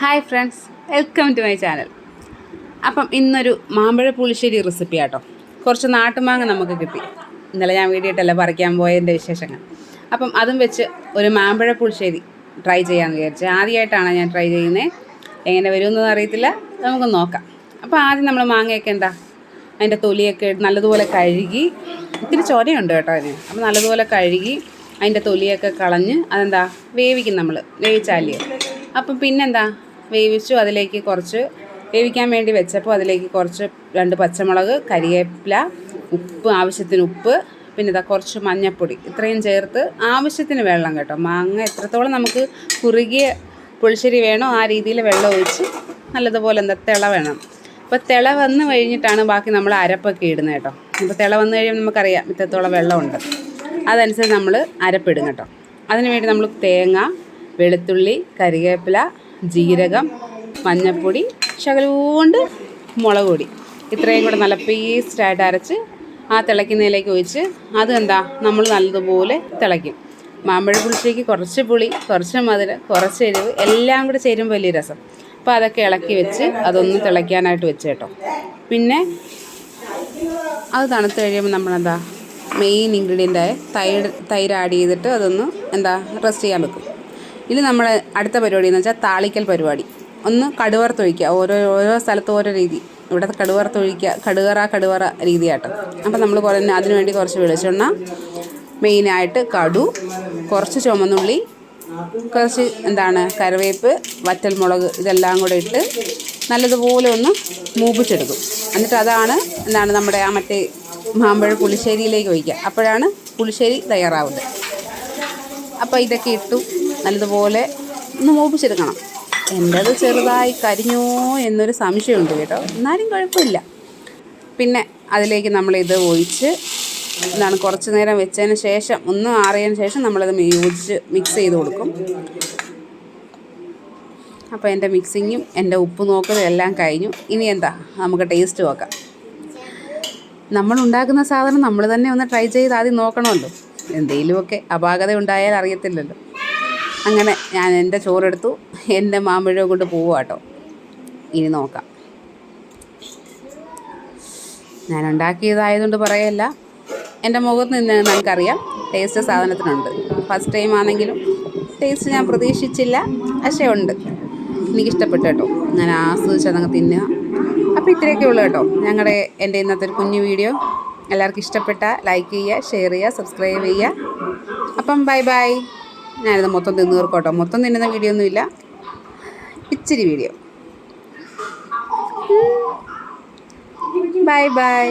Hi friends welcome to my channel അപ്പം ഇന്നൊരു മാമ്പഴ പുളിശ്ശേരി റെസിപ്പി ആട്ടോ. കുറച്ച് നാട്ടുമാങ്ങ നമുക്ക് കിട്ടി. ഇന്നലെ ഞാൻ വീടിയിട്ടല്ല പറിക്കാൻ പോയതിന്റെ വിശേഷങ്ങൾ. അപ്പം അതും വെച്ച് ഒരു മാമ്പഴ പുളിശ്ശേരി ട്രൈ ചെയ്യാമെന്ന് വിചാരിച്ചു ആദ്യമായിട്ടാണ് ഞാൻ ട്രൈ ചെയ്യുന്നത് എങ്ങനെ വരുമെന്നൊന്നും അറിയത്തില്ല. നമുക്ക് നോക്കാം. അപ്പോൾ ആദ്യം നമ്മൾ മാങ്ങയൊക്കെ എന്താ? അതിന്റെ തൊലിയൊക്കെ നല്ലതുപോലെ കഴുകി ഇത്തിരി ചൊരയുണ്ട് കേട്ടോ അതിന്. അപ്പം നല്ലതുപോലെ കഴുകി അതിന്റെ തൊലിയൊക്കെ കളഞ്ഞ് അതെന്താ? വേവിക്കും നമ്മൾ. വേവിച്ചാലിയോ? അപ്പം പിന്നെന്താ? വേവിച്ചു അതിലേക്ക് കുറച്ച് വേവിക്കാൻ വേണ്ടി വെച്ചപ്പോൾ അതിലേക്ക് കുറച്ച് രണ്ട് പച്ചമുളക് കരിവേപ്പില ഉപ്പ് ആവശ്യത്തിന് ഉപ്പ് പിന്നെ ഇതാ കുറച്ച് മഞ്ഞൾപ്പൊടി ഇത്രയും ചേർത്ത് ആവശ്യത്തിന് വെള്ളം കേട്ടോ. മാങ്ങ എത്രത്തോളം നമുക്ക് കുറുകിയ പുളിശ്ശേരി വേണോ ആ രീതിയിൽ വെള്ളം ഒഴിച്ച് നല്ലതുപോലെ എന്താ തിള വേണം. അപ്പോൾ തിള വന്ന് കഴിഞ്ഞിട്ടാണ് ബാക്കി നമ്മൾ അരപ്പൊക്കെ ഇടുന്നത് കേട്ടോ. അപ്പോൾ തിള വന്നു കഴിയുമ്പോൾ നമുക്കറിയാം ഇത്രത്തോളം വെള്ളമുണ്ട്. അതനുസരിച്ച് നമ്മൾ അരപ്പിടും കേട്ടോ. അതിന് വേണ്ടി നമ്മൾ തേങ്ങ വെളുത്തുള്ളി കരിവേപ്പില ജീരകം മഞ്ഞൾപ്പൊടി ശകലൂണ്ട് മുളക് പൊടി. ഇത്രയും കൂടെ നല്ല പേസ്റ്റായിട്ട് അരച്ച് ആ തിളയ്ക്കുന്നതിലേക്ക് ഒഴിച്ച് അത് എന്താ നമ്മൾ നല്ലതുപോലെ തിളയ്ക്കും. മാമ്പഴ പുളിച്ചേക്ക് കുറച്ച് പുളി കുറച്ച് മധുരം കുറച്ച് എരിവ് എല്ലാം കൂടെ ചേരുമ്പോൾ വലിയ രസം. അപ്പോൾ അതൊക്കെ ഇളക്കി വെച്ച് അതൊന്ന് തിളയ്ക്കാനായിട്ട് വെച്ച് കേട്ടോ. പിന്നെ അത് തണുത്ത് കഴിയുമ്പോൾ നമ്മളെന്താ? മെയിൻ ഇൻഗ്രീഡിയന്റായ തൈര് തൈര് ആഡ് ചെയ്തിട്ട് അതൊന്ന് എന്താ? റെസ്റ്റ് ചെയ്യാൻ വെക്കും. ഇനി നമ്മൾ അടുത്ത പരിപാടി എന്ന് വെച്ചാൽ താളിക്കൽ പരിപാടി. ഒന്ന് കടുവർത്തൊഴിക്കുക ഓരോ ഓരോ സ്ഥലത്ത് ഓരോ രീതി. ഇവിടെ കടുവർത്തൊഴിക്കുക കടുകറ കടുവറ രീതിയാട്ടോ അപ്പോൾ നമ്മൾ കുറേ അതിനു വേണ്ടി കുറച്ച് വെളിച്ചെണ്ണ മെയിനായിട്ട് കടു കുറച്ച് ചുമന്നുള്ളി കുറച്ച് എന്താണ് കറിവേപ്പ് വറ്റൽമുളക് ഇതെല്ലാം കൂടെ ഇട്ട് നല്ലതുപോലെ ഒന്ന് മൂപ്പിച്ചെടുക്കും. എന്നിട്ട് അതാണ് എന്താണ് നമ്മുടെ ആ മറ്റേ മാമ്പഴ പുളിശ്ശേരിയിലേക്ക് ഒഴിക്കുക. അപ്പോഴാണ് പുളിശ്ശേരി തയ്യാറാവുന്നത്. അപ്പോൾ ഇതൊക്കെ ഇട്ടു. നല്ലതുപോലെ ഒന്ന് മൂപ്പിച്ചെടുക്കണം. എന്റേത് ചെറുതായി കരിഞ്ഞോ എന്നൊരു സംശയമുണ്ട് കേട്ടോ. എന്നാലും കുഴപ്പമില്ല. പിന്നെ അതിലേക്ക് നമ്മൾ ഇത് ഒഴിച്ച് എന്താണ് കുറച്ച് നേരം വെച്ചതിന് ശേഷം ഒന്ന് ആറിയതിന് ശേഷം നമ്മളത് യോജിച്ച് മിക്സ് ചെയ്ത് കൊടുക്കും. അപ്പോൾ എന്റെ മിക്സിങ്ങും എന്റെ ഉപ്പ് നോക്കലും എല്ലാം കഴിഞ്ഞു. ഇനി എന്താ? നമുക്ക് ടേസ്റ്റ് നോക്കാം. നമ്മൾ ഉണ്ടാക്കുന്ന സാധനം നമ്മൾ തന്നെ ഒന്ന് ട്രൈ ചെയ്ത് ആദ്യം നോക്കണമല്ലോ. എന്തെങ്കിലുമൊക്കെ അപാകത ഉണ്ടായാൽ അറിയത്തില്ലല്ലോ. അങ്ങനെ ഞാൻ എന്റെ ചോറെടുത്തു. എന്റെ മാമ്പഴം കൊണ്ട് പോവുക കേട്ടോ ഇനി നോക്കാം. ഞാൻ ഉണ്ടാക്കിയതായതുകൊണ്ട് പറയല്ല. എന്റെ മുഖത്ത് നിന്ന് നമുക്കറിയാം. ടേസ്റ്റ് സാധനത്തിനുണ്ട്. ഫസ്റ്റ് ടൈം ആണെങ്കിലും ടേസ്റ്റ് ഞാൻ പ്രതീക്ഷിച്ചില്ല. പക്ഷേ ഉണ്ട്. എനിക്കിഷ്ടപ്പെട്ടു കേട്ടോ. ഞാൻ ആസ്വദിച്ച് അതങ്ങ് തിന്നുക. അപ്പോൾ ഇത്രയൊക്കെ ഉള്ളു കേട്ടോ. ഞങ്ങളുടെ എന്റെ ഇന്നത്തെ ഒരു കുഞ്ഞു വീഡിയോ. എല്ലാവർക്കും ഇഷ്ടപ്പെട്ട ലൈക്ക് ചെയ്യുക ഷെയർ ചെയ്യുക സബ്സ്ക്രൈബ് ചെയ്യുക. അപ്പം ബൈ ബൈ ഞാനിത് മൊത്തം തിന്നു തീർക്കോട്ടോ മൊത്തം തിന്നുന്ന വീഡിയോ ഒന്നുമില്ല. ഇച്ചിരി വീഡിയോ ബൈ ബൈ